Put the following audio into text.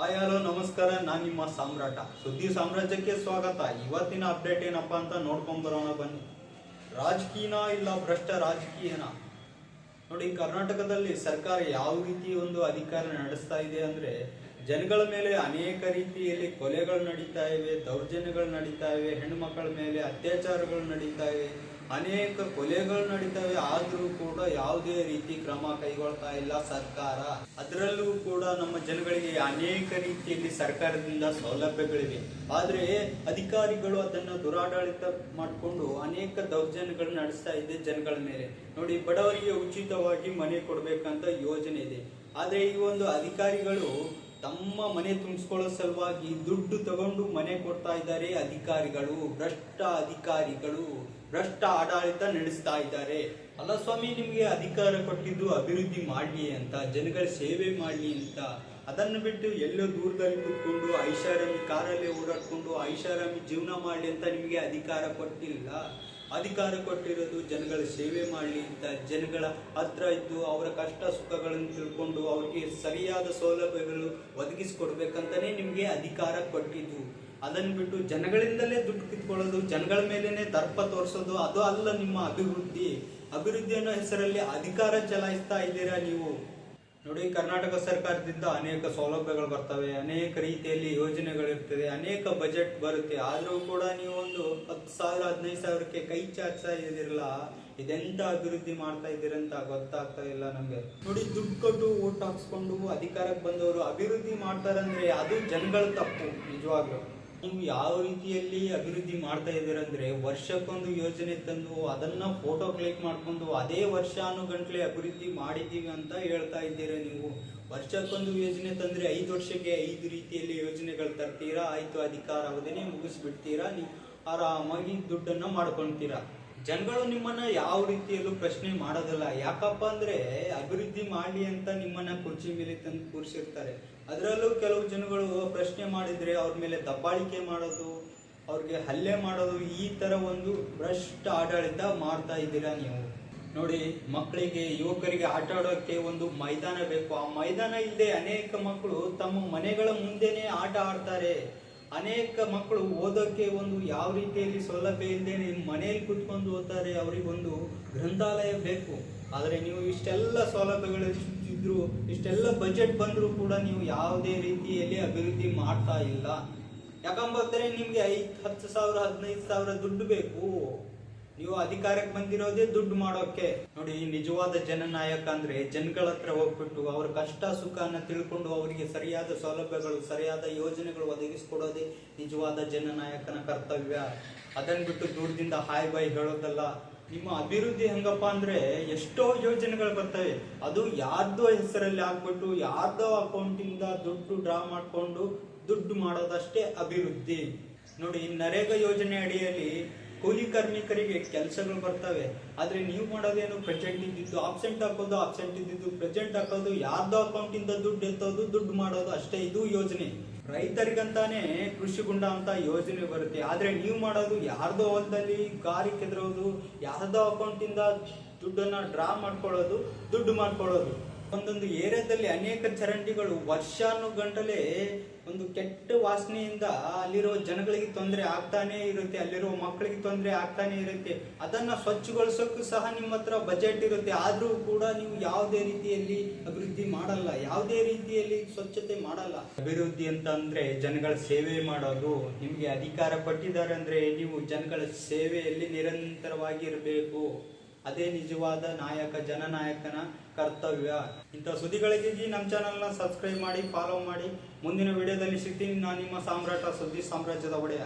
Hi hello ನಮಸ್ಕಾರ. ನಾನು ನಿಮ್ಮ ಸಾಮ್ರಾಟ. ಸುದ್ದಿ ಸಾಮ್ರಾಜ್ಯಕ್ಕೆ ಸ್ವಾಗತ. ಇವತ್ತಿನ ಅಪ್ಡೇಟ್ ಏನಪ್ಪ ಅಂತ ನೋಡ್ಕೊಂಡ್ ಬರೋಣ ಬನ್ನಿ. ರಾಜಕೀಯನ ಇಲ್ಲ, ಭ್ರಷ್ಟ ರಾಜಕೀಯನ? ನೋಡಿ, ಕರ್ನಾಟಕದಲ್ಲಿ ಸರ್ಕಾರ ಯಾವ ರೀತಿ ಒಂದು ಅಧಿಕಾರ ನಡೆಸ್ತಾ ಇದೆ ಅಂದ್ರೆ, ಜನಗಳ ಮೇಲೆ ಅನೇಕ ರೀತಿಯಲ್ಲಿ ಕೊಲೆಗಳು ನಡೀತಾ ಇವೆ, ದೌರ್ಜನ್ಯಗಳು ನಡೀತಾ ಇವೆ ಹೆಣ್ಣು ಮಕ್ಕಳ ಮೇಲೆ ಅತ್ಯಾಚಾರಗಳು ನಡೀತಾ ಇವೆ. ಅನೇಕ ಕೊಲೆಗಳು ನಡೀತವೆ. ಆದ್ರೂ ಕೂಡ ಯಾವುದೇ ರೀತಿ ಕ್ರಮ ಕೈಗೊಳ್ತಾ ಇಲ್ಲ ಸರ್ಕಾರ. ಅದರಲ್ಲೂ ಕೂಡ ನಮ್ಮ ಜನಗಳಿಗೆ ಅನೇಕ ರೀತಿಯಲ್ಲಿ ಸರ್ಕಾರದಿಂದ ಸೌಲಭ್ಯಗಳಿವೆ. ಆದರೆ ಅಧಿಕಾರಿಗಳು ಅದನ್ನ ದುರಾಡಳಿತ ಮಾಡಿಕೊಂಡು ಅನೇಕ ದೌರ್ಜನ್ಯಗಳು ನಡೆಸ್ತಾ ಇದೆ ಜನಗಳ ಮೇಲೆ. ನೋಡಿ, ಬಡವರಿಗೆ ಉಚಿತವಾಗಿ ಮನೆ ಕೊಡಬೇಕಂತ ಯೋಜನೆ ಇದೆ. ಆದರೆ ಈ ಒಂದು ಅಧಿಕಾರಿಗಳು ತಮ್ಮ ಮನೆ ತುಂಬಿಸ್ಕೊಳ್ಳೋ ಸಲುವಾಗಿ ದುಡ್ಡು ತಗೊಂಡು ಮನೆ ಕೊಡ್ತಾ ಇದ್ದಾರೆ ಅಧಿಕಾರಿಗಳು, ಭ್ರಷ್ಟ ಅಧಿಕಾರಿಗಳು, ಭ್ರಷ್ಟ ಆಡಳಿತ ನಡೆಸ್ತಾ ಇದ್ದಾರೆ. ಅಲ್ಲ ಸ್ವಾಮಿ, ನಿಮಗೆ ಅಧಿಕಾರ ಕೊಟ್ಟಿದ್ದು ಅಭಿವೃದ್ಧಿ ಮಾಡಲಿ ಅಂತ, ಜನಗಳ ಸೇವೆ ಮಾಡಲಿ ಅಂತ. ಅದನ್ನು ಬಿಟ್ಟು ಎಲ್ಲೋ ದೂರದಲ್ಲಿ ಕೂತ್ಕೊಂಡು ಐಷಾರಾಮಿ ಕಾರಲ್ಲಿ ಓಡಾಡ್ಕೊಂಡು ಐಷಾರಾಮಿ ಜೀವನ ಮಾಡಲಿ ಅಂತ ನಿಮಗೆ ಅಧಿಕಾರ ಕೊಟ್ಟಿಲ್ಲ. ಅಧಿಕಾರ ಕೊಟ್ಟಿರೋದು ಜನಗಳ ಸೇವೆ ಮಾಡಲಿ ಅಂತ ಜನಗಳ ಹತ್ರ ಇದ್ದು ಅವರ ಕಷ್ಟ ಸುಖಗಳನ್ನು ತಿಳ್ಕೊಂಡು ಅವ್ರಿಗೆ ಸರಿಯಾದ ಸೌಲಭ್ಯಗಳು ಒದಗಿಸಿಕೊಡ್ಬೇಕಂತಲೇ ನಿಮಗೆ ಅಧಿಕಾರ ಕೊಟ್ಟಿದ್ದು. ಅದನ್ನು ಬಿಟ್ಟು ಜನಗಳಿಂದಲೇ ದುಡ್ಡು ಕಿತ್ಕೊಳ್ಳೋದು, ಜನಗಳ ಮೇಲೇ ದರ್ಪ ತೋರಿಸೋದು, ಅದು ಅಲ್ಲ ನಿಮ್ಮ ಅಭಿವೃದ್ಧಿ. ಅಭಿವೃದ್ಧಿ ಅನ್ನೋ ಹೆಸರಲ್ಲಿ ಅಧಿಕಾರ ಚಲಾಯಿಸ್ತಾ ಇದ್ದೀರಾ ನೀವು? ನೋಡಿ, ಕರ್ನಾಟಕ ಸರ್ಕಾರದಿಂದ ಅನೇಕ ಸೌಲಭ್ಯಗಳು ಬರ್ತವೆ, ಅನೇಕ ರೀತಿಯಲ್ಲಿ ಯೋಜನೆಗಳಿರ್ತದೆ, ಅನೇಕ ಬಜೆಟ್ ಬರುತ್ತೆ. ಆದರೂ ಕೂಡ ನೀವು ಒಂದು ಹತ್ತು ಸಾವಿರ, ಹದಿನೈದು ಸಾವಿರಕ್ಕೆ ಕೈ ಚಾಚ್ತಾ ಇದಿರಲ್ಲ ಇದೆಂತ ಅಭಿವೃದ್ಧಿ ಮಾಡ್ತಾ ಇದ್ದೀರಂತ ಗೊತ್ತಾಗ್ತಾ ಇಲ್ಲ ನಮಗೆ. ನೋಡಿ, ದುಡ್ಡು ಕೊಟ್ಟು ಓಟ್ ಹಾಕ್ಸ್ಕೊಂಡು ಅಧಿಕಾರಕ್ಕೆ ಬಂದವರು ಅಭಿವೃದ್ಧಿ ಮಾಡ್ತಾರಂದ್ರೆ ಅದು ಜನಗಳ ತಪ್ಪು, ನಿಜವಾಗ್ಲು. ನೀವು ಯಾವ ರೀತಿಯಲ್ಲಿ ಅಭಿವೃದ್ಧಿ ಮಾಡ್ತಾ ಇದ್ದೀರಂದ್ರೆ ವರ್ಷಕ್ಕೊಂದು ಯೋಜನೆ ತಂದು ಅದನ್ನ ಫೋಟೋ ಕ್ಲಿಕ್ ಮಾಡ್ಕೊಂಡು ಅದೇ ವರ್ಷಾನುಗಂಟ್ಲೆ ಅಭಿವೃದ್ಧಿ ಮಾಡಿದ್ದೀವಿ ಅಂತ ಹೇಳ್ತಾ ಇದ್ದೀರಾ ನೀವು. ವರ್ಷಕ್ಕೊಂದು ಯೋಜನೆ ತಂದ್ರೆ ಐದು ವರ್ಷಕ್ಕೆ ಐದು ರೀತಿಯಲ್ಲಿ ಯೋಜನೆಗಳು ತರ್ತೀರಾ? ಆಯ್ತು, ಅಧಿಕಾರ ಅವಧಿನೇ ಮುಗಿಸ್ಬಿಡ್ತೀರಾ? ನೀವು ಆರಾಮಾಗಿ ದುಡ್ಡನ್ನ ಮಾಡ್ಕೊಂತೀರಾ? ಜನಗಳು ನಿಮ್ಮನ್ನ ಯಾವ ರೀತಿಯಲ್ಲೂ ಪ್ರಶ್ನೆ ಮಾಡೋದಿಲ್ಲ. ಯಾಕಪ್ಪ ಅಂದ್ರೆ ಅಭಿವೃದ್ಧಿ ಮಾಡಲಿ ಅಂತ ನಿಮ್ಮನ್ನ ಕುರ್ಚಿ ಮೇಲೆ ತಂದು ಕೂರಿಸಿರ್ತಾರೆ. ಅದರಲ್ಲೂ ಕೆಲವು ಜನಗಳು ಪ್ರಶ್ನೆ ಮಾಡಿದ್ರೆ ಅವ್ರ ಮೇಲೆ ದಬ್ಬಾಳಿಕೆ ಮಾಡೋದು, ಅವ್ರಿಗೆ ಹಲ್ಲೆ ಮಾಡೋದು, ಈ ತರ ಒಂದು ಭ್ರಷ್ಟ ಆಡಳಿತ ಮಾಡ್ತಾ ಇದ್ದೀರಾ ನೀವು? ನೋಡಿ, ಮಕ್ಕಳಿಗೆ, ಯುವಕರಿಗೆ ಆಟ ಆಡೋಕ್ಕೆ ಒಂದು ಮೈದಾನ ಬೇಕು. ಆ ಮೈದಾನ ಇಲ್ಲದೆ ಅನೇಕ ಮಕ್ಕಳು ತಮ್ಮ ಮನೆಗಳ ಮುಂದೆನೆ ಆಟ ಆಡ್ತಾರೆ. ಅನೇಕ ಮಕ್ಕಳು ಓದೋಕ್ಕೆ ಒಂದು ಯಾವ ರೀತಿಯಲ್ಲಿ ಸೌಲಭ್ಯ ಇಲ್ಲದೆ ಮನೆಯಲ್ಲಿ ಕುತ್ಕೊಂಡು ಓದ್ತಾರೆ ಅವರಿಗೊಂದು ಗ್ರಂಥಾಲಯ ಬೇಕು. ಆದರೆ ನೀವು ಇಷ್ಟೆಲ್ಲ ಸೌಲಭ್ಯಗಳು ಇಷ್ಟೆಲ್ಲ ಬಜೆಟ್ ಬಂದರೂ ಕೂಡ ನೀವು ಯಾವುದೇ ರೀತಿಯಲ್ಲಿ ಅಭಿವೃದ್ಧಿ ಮಾಡ್ತಾ ಇಲ್ಲ. ಯಾಕಂಬಂದರೆ ನಿಮಗೆ ಐದು, ಹತ್ತು ಸಾವಿರ, ಹದಿನೈದು ಸಾವಿರ ದುಡ್ಡು ಬೇಕು. ನೀವು ಅಧಿಕಾರಕ್ಕೆ ಬಂದಿರೋದೇ ದುಡ್ಡು ಮಾಡೋಕೆ ನೋಡಿ ನಿಜವಾದ ಜನನಾಯಕ ಅಂದ್ರೆ ಜನಗಳ ಹತ್ರ ಹೋಗ್ಬಿಟ್ಟು ಅವ್ರ ಕಷ್ಟ, ಸುಖನ ತಿಳ್ಕೊಂಡು ಅವರಿಗೆ ಸರಿಯಾದ ಸೌಲಭ್ಯಗಳು, ಸರಿಯಾದ ಯೋಜನೆಗಳು ಒದಗಿಸ್ಕೊಡೋದೇ ನಿಜವಾದ ಜನನಾಯಕನ ಕರ್ತವ್ಯ. ಅದನ್ನ ಬಿಟ್ಟು ದೂರದಿಂದ ಹಾಯ್ ಬಾಯ್ ಹೇಳೋದಲ್ಲ. ನಿಮ್ಮ ಅಭಿವೃದ್ಧಿ ಹೆಂಗಪ್ಪ ಅಂದ್ರೆ ಎಷ್ಟೋ ಯೋಜನೆಗಳು ಬರ್ತವೆ. ಅದು ಯಾರ್ದೋ ಹೆಸರಲ್ಲಿ ಹಾಕ್ಬಿಟ್ಟು, ಯಾರ್ದೋ ಅಕೌಂಟಿಂದ ದುಡ್ಡು ಡ್ರಾ ಮಾಡ್ಕೊಂಡು ದುಡ್ಡು ಮಾಡೋದಷ್ಟೇ ಅಭಿವೃದ್ಧಿ. ನೋಡಿ ನರೇಗಾ ಯೋಜನೆ ಅಡಿಯಲ್ಲಿ ಕೂಲಿ ಕಾರ್ಮಿಕರಿಗೆ ಕೆಲಸಗಳು ಬರ್ತವೆ. ಆದ್ರೆ ನೀವು ಮಾಡೋದೇನು ಪ್ರೆಸೆಂಟ್ ಇದ್ದಿದ್ದು ಆಬ್ಸೆಂಟ್ ಹಾಕೋದು ಆಬ್ಸೆಂಟ್ ಇದ್ದಿದ್ದು ಪ್ರೆಸೆಂಟ್ ಹಾಕೋದು, ಯಾರ್ದೋ ಅಕೌಂಟಿಂದ ದುಡ್ಡು ಎತ್ತೋದು, ದುಡ್ಡು ಮಾಡೋದು ಅಷ್ಟೇ, ಇದು ಯೋಜನೆ. ರೈತರಿಗಂತಾನೆ ಕೃಷಿ ಗುಂಡ ಅಂತ ಯೋಜನೆ ಬರುತ್ತೆ. ಆದ್ರೆ ನೀವು ಮಾಡೋದು ಯಾರ್ದೋ ಹೊಲದಲ್ಲಿ ಗಾರಿ ಕೆದರೋದು, ಯಾರ್ದೋ ಅಕೌಂಟಿಂದ ದುಡ್ಡನ್ನು ಡ್ರಾ ಮಾಡ್ಕೊಳ್ಳೋದು, ದುಡ್ಡು ಮಾಡ್ಕೊಳ್ಳೋದು. ಒಂದೊಂದು ಏರಿಯಾದಲ್ಲಿ ಅನೇಕ ಚರಂಡಿಗಳು ವರ್ಷಾನುಗಂಟಲೆ ಒಂದು ಕೆಟ್ಟ ವಾಸನೆಯಿಂದ ಅಲ್ಲಿರೋ ಜನಗಳಿಗೆ ತೊಂದರೆ ಆಗ್ತಾನೆ ಇರುತ್ತೆ, ಅಲ್ಲಿರೋ ಮಕ್ಕಳಿಗೆ ತೊಂದರೆ ಆಗ್ತಾನೆ ಇರುತ್ತೆ. ಅದನ್ನ ಸ್ವಚ್ಛಗೊಳಿಸೋಕ್ಕೂ ಸಹ ನಿಮ್ಮ ಹತ್ರ ಬಜೆಟ್ ಇರುತ್ತೆ. ಆದರೂ ಕೂಡ ನೀವು ಯಾವುದೇ ರೀತಿಯಲ್ಲಿ ಅಭಿವೃದ್ಧಿ ಮಾಡಲ್ಲ, ಯಾವುದೇ ರೀತಿಯಲ್ಲಿ ಸ್ವಚ್ಛತೆ ಮಾಡಲ್ಲ. ಅಭಿವೃದ್ಧಿ ಅಂತ ಅಂದ್ರೆ ಜನಗಳ ಸೇವೆ ಮಾಡೋದು. ನಿಮಗೆ ಅಧಿಕಾರ ಕೊಟ್ಟಿದ್ದಾರೆ ಅಂದ್ರೆ ನೀವು ಜನಗಳ ಸೇವೆಯಲ್ಲಿ ನಿರಂತರವಾಗಿ ಇರಬೇಕು ಅದೇ ನಿಜವಾದ ನಾಯಕ, ಜನನಾಯಕನ ಕರ್ತವ್ಯ. ಇಂಥ ಸುದ್ದಿಗಳಿಗಾಗಿ ನಮ್ಮ ಚಾನಲ್ನ ಸಬ್ಸ್ಕ್ರೈಬ್ ಮಾಡಿ ಫಾಲೋ ಮಾಡಿ. ಮುಂದಿನ ವಿಡಿಯೋದಲ್ಲಿ ಸಿಗ್ತೀನಿ ನಾನು ನಿಮ್ಮ ಸಾಮ್ರಾಟ ಸುದ್ದಿ ಸಾಮ್ರಾಜ್ಯದ ಒಡೆಯ.